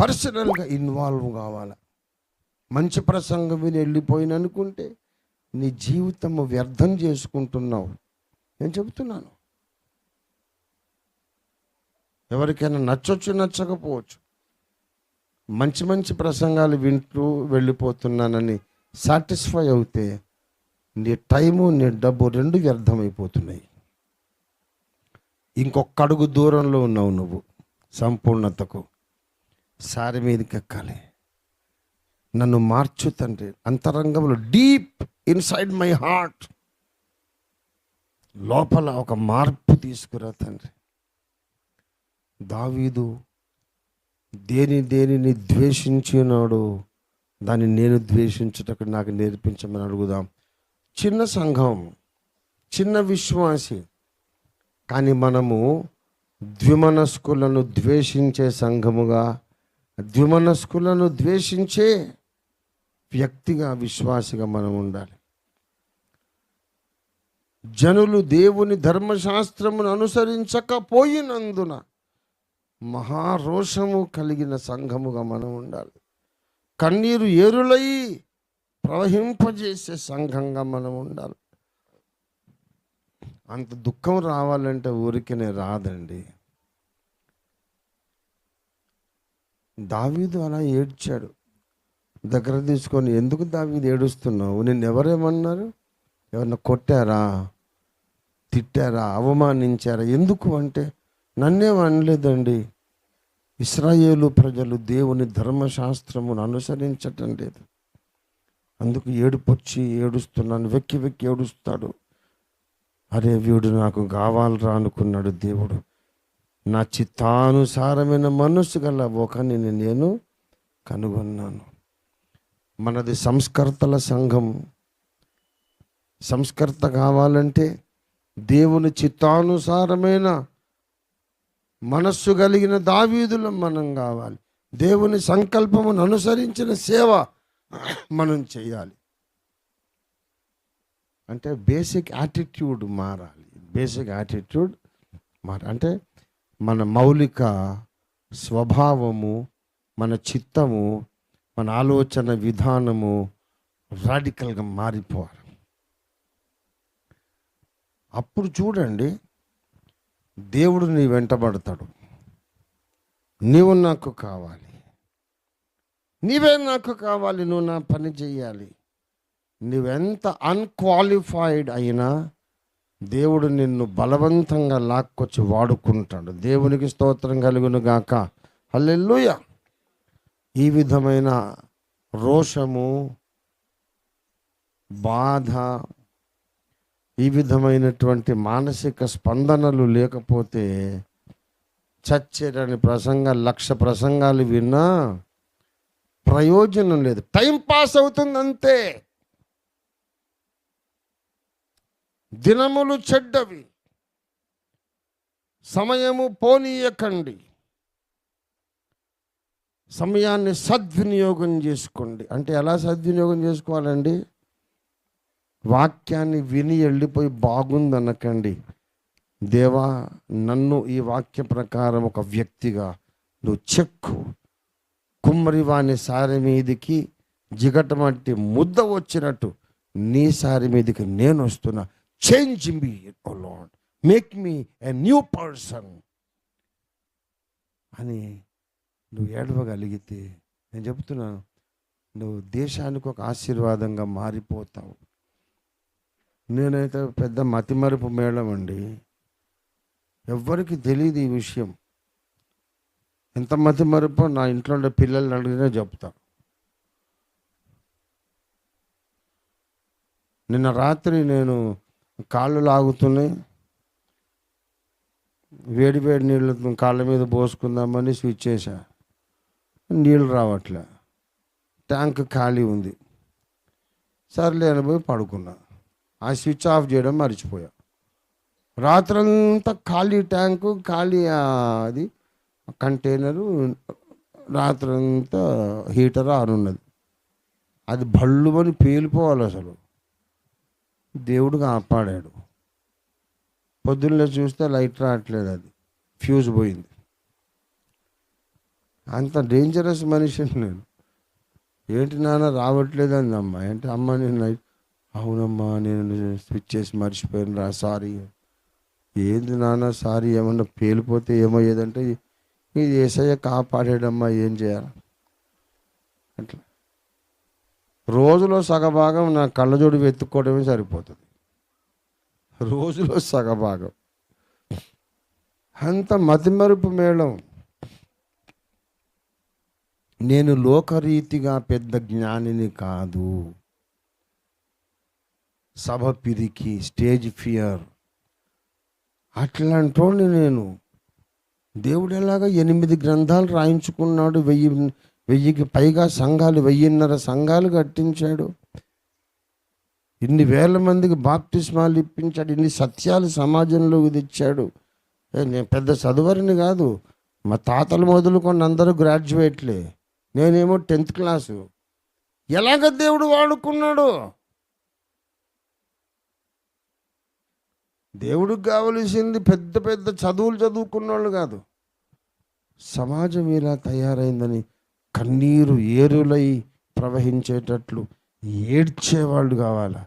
పర్సనల్గా ఇన్వాల్వ్ కావాలి? మంచి ప్రసంగం విని వెళ్ళిపోయిన అనుకుంటే నీ జీవితం వ్యర్థం చేసుకుంటున్నావు. నేను చెబుతున్నాను. ఎవరికైనా నచ్చొచ్చు నచ్చకపోవచ్చు. మంచి మంచి ప్రసంగాలు వింటూ వెళ్ళిపోతున్నానని సాటిస్ఫై అవుతే నీ టైము నీ డబ్బు రెండు వ్యర్థమైపోతున్నాయి. ఇంకొక అడుగు దూరంలో ఉన్నావు నువ్వు సంపూర్ణతకు. సారి మీదకి ఎక్కాలి. నన్ను మార్చు తండ్రి. అంతరంగంలో డీప్ ఇన్సైడ్ మై హార్ట్. లోపల ఒక మార్పు తీసుకురా తండ్రి. దావీదు దేని దేనిని ద్వేషించినాడు దాన్ని నేను ద్వేషించుటకు నాకు నేర్పించమని అడుగుదాం. చిన్న సంఘం చిన్న విశ్వాసి కానీ మనము ద్విమనస్కులను ద్వేషించే సంఘముగా ద్విమనస్కులను ద్వేషించే వ్యక్తిగా విశ్వాసిగా మనం ఉండాలి. జనులు దేవుని ధర్మశాస్త్రమును అనుసరించకపోయినందున మహారోషము కలిగిన సంఘముగా మనం ఉండాలి. కన్నీరు ఏరులై ప్రవహింపజేసే సంఘంగా మనం ఉండాలి. అంత దుఃఖం రావాలంటే ఊరికనే రాదండి. దావీదు అలా ఏడ్చాడు. దగ్గర తీసుకొని ఎందుకు దావీదు ఏడుస్తున్నావు? నిన్ను ఎవరేమన్నారు ఎవరన్నా కొట్టారా? తిట్టారా? అవమానించారా? ఎందుకు అంటే నన్నేం అనలేదండి. ఇస్రాయేలు ప్రజలు దేవుని ధర్మశాస్త్రమును అనుసరించటం లేదు. అందుకు ఏడుపొచ్చి ఏడుస్తున్నాను వెక్కి వెక్కి ఏడుస్తాడు. అరే వీడు నాకు కావాలరా అనుకున్నాడు దేవుడు. నా చిత్తానుసారమైన మనస్సు గల ఒకరిని నేను కనుగొన్నాను. మనది సంస్కర్తల సంఘం. సంస్కర్త కావాలంటే దేవుని చిత్తానుసారమైన మనస్సు కలిగిన దావీదులం మనం కావాలి. దేవుని సంకల్పమును అనుసరించిన సేవ మనం చేయాలి. అంటే బేసిక్ యాటిట్యూడ్ మారాలి. బేసిక్ యాటిట్యూడ్ మార అంటే మన మౌలిక స్వభావము మన చిత్తము మన ఆలోచన విధానము రాడికల్గా మారిపోవాలి. అప్పుడు చూడండి దేవుడు నీ వెంటబడతాడు నీవు నాకు కావాలి. నీవే నాకు కావాలి నువ్వు నా పని చేయాలి నువ్వెంత అన్క్వాలిఫైడ్ అయినా దేవుడు నిన్ను బలవంతంగా లాక్కొచ్చి వాడుకుంటాడు. దేవునికి స్తోత్రం కలుగును గాక హల్లెల్లుయ ఈ విధమైన రోషము బాధ ఈ విధమైనటువంటి మానసిక స్పందనలు లేకపోతే చచ్చేటని ప్రసంగ లక్ష ప్రసంగాలు విన్నా ప్రయోజనం లేదు. టైం పాస్ అవుతుంది అంతే దినములు చెడ్డవి. సమయము పోనీయకండి. సమయాన్ని సద్వినియోగం చేసుకోండి. అంటే ఎలా సద్వినియోగం చేసుకోవాలండి? వాక్యాన్ని విని వెళ్ళిపోయి బాగుందనకండి. దేవా నన్ను ఈ వాక్య ప్రకారం ఒక వ్యక్తిగా నువ్వు చెక్కు. కుమ్మరి వాని సారి మీదికి జిగటమంటి ముద్ద వచ్చినట్టు నీ సారి మీదకి నేను వస్తున్నా. Change me O Lord make me a new person అని నువ్వు ఏడవగలిగితే నేను చెప్తున్నాను నువ్వు దేశానికి ఒక ఆశీర్వాదంగా మారిపోతావు. నేనైతే పెద్ద మతిమరుపు మేళం అండి. ఎవ్వరికి తెలియదు ఈ విషయం. ఎంత మతిమరుపో నా ఇంట్లో ఉండే పిల్లల్ని అడిగినా చెప్తా. నిన్న రాత్రి నేను కాళ్ళు లాగుతున్నాయి. వేడి వేడి నీళ్ళు కాళ్ళ మీద పోసుకుందామని స్విచ్ చేశా. నీళ్ళు రావట్లే. ట్యాంక్ ఖాళీ ఉంది. సర్లే అని పోయి పడుకున్నా. ఆ స్విచ్ ఆఫ్ చేయడం మర్చిపోయా. రాత్రంతా ఖాళీ ట్యాంకు ఖాళీ అది కంటైనరు రాత్రంతా హీటర్ ఆన్ ఉన్నది. అది బళ్ళుమని పేలిపోవాలి అసలు. దేవుడు కాపాడాడు పొద్దున్నే చూస్తే లైట్ రావట్లేదు అది. ఫ్యూజ్ పోయింది. అంత డేంజరస్ మనిషిని నేను. ఏంటి నాన్న రావట్లేదు అంది అమ్మ ఏంటి అమ్మ నేను లైట్ అవునమ్మా నేను స్విచ్ చేసి మర్చిపోయాను రా సారీ. ఏంది నాన్న సారీ ఏమన్నా పేలిపోతే ఏమయ్యేదంటే ఇది ఏసయ్య కాపాడాడమ్మా ఏం చేయాలి? అట్లా. రోజులో సగభాగం నా కళ్ళజోడు వెతుక్కోవడమే సరిపోతుంది. రోజులో సగభాగం. అంత మతిమరుపు మేళం. నేను లోకరీతిగా పెద్ద జ్ఞానిని కాదు. సభ పిరికి స్టేజ్ ఫియర్. అట్లాంటోని నేను. దేవుడు ఎలాగ ఎనిమిది గ్రంథాలు రాయించుకున్నాడు వెయ్యి వెయ్యికి పైగా సంఘాలు వెయ్యిన్నర సంఘాలు కట్టించాడు. ఇన్ని వేల మందికి బాప్టిస్మాలు ఇప్పించాడు ఇన్ని సత్యాలు సమాజంలోకి తెచ్చాడు. నేను పెద్ద చదువరిని కాదు మా తాతలు మొదలుకొని అందరూ గ్రాడ్యుయేట్లే. నేనేమో టెన్త్ క్లాసు. ఎలాగ దేవుడు వాడుకున్నాడు? దేవుడికి కావలసింది పెద్ద పెద్ద చదువులు చదువుకున్న వాళ్ళు కాదు. సమాజం ఇలా తయారైందని కన్నీరు ఏరులై ప్రవహించేటట్లు ఏడ్చేవాళ్ళు కావాలా?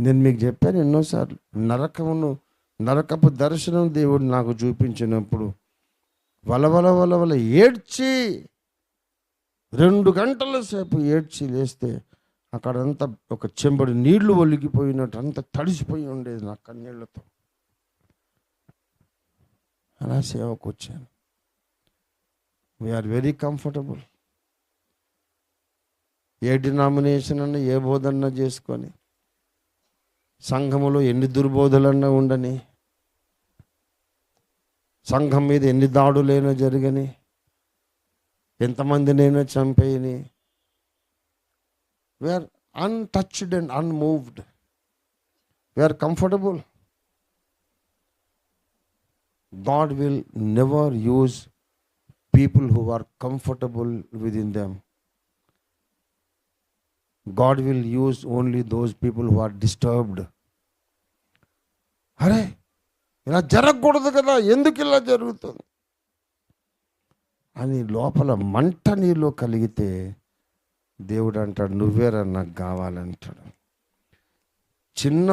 నేను మీకు చెప్పాను ఎన్నోసార్లు నరకమును నరకపు దర్శనం దేవుడు నాకు చూపించినప్పుడు వలవల వలవల ఏడ్చి రెండు గంటల సేపు ఏడ్చి లేస్తే అక్కడంతా ఒక చెంబడి నీళ్ళు ఒలిగిపోయినట్టు అంత తడిసిపోయి ఉండేది నా కన్నీళ్ళతో. అలా సేవకు వచ్చాను. వీఆర్ వెరీ కంఫర్టబుల్ ఏ డినామినేషన్ అన్నా ఏ బోధన చేసుకొని సంఘములో ఎన్ని దుర్బోధలన్నా ఉండని సంఘం మీద ఎన్ని దాడులైనా జరగని ఎంతమందినైనా చంపేయని we are untouched and unmoved we are comfortable God will never use people who are comfortable with in them God will use only those people who are disturbed అరే ఇలా జరగకూడదు కదా ఎందుకు ఇలా జరుగుతుంది? అని లోపల మంట నీలో కలిగితే దేవుడు అంటాడు నువ్వేరా నాకు కావాలంటాడు. చిన్న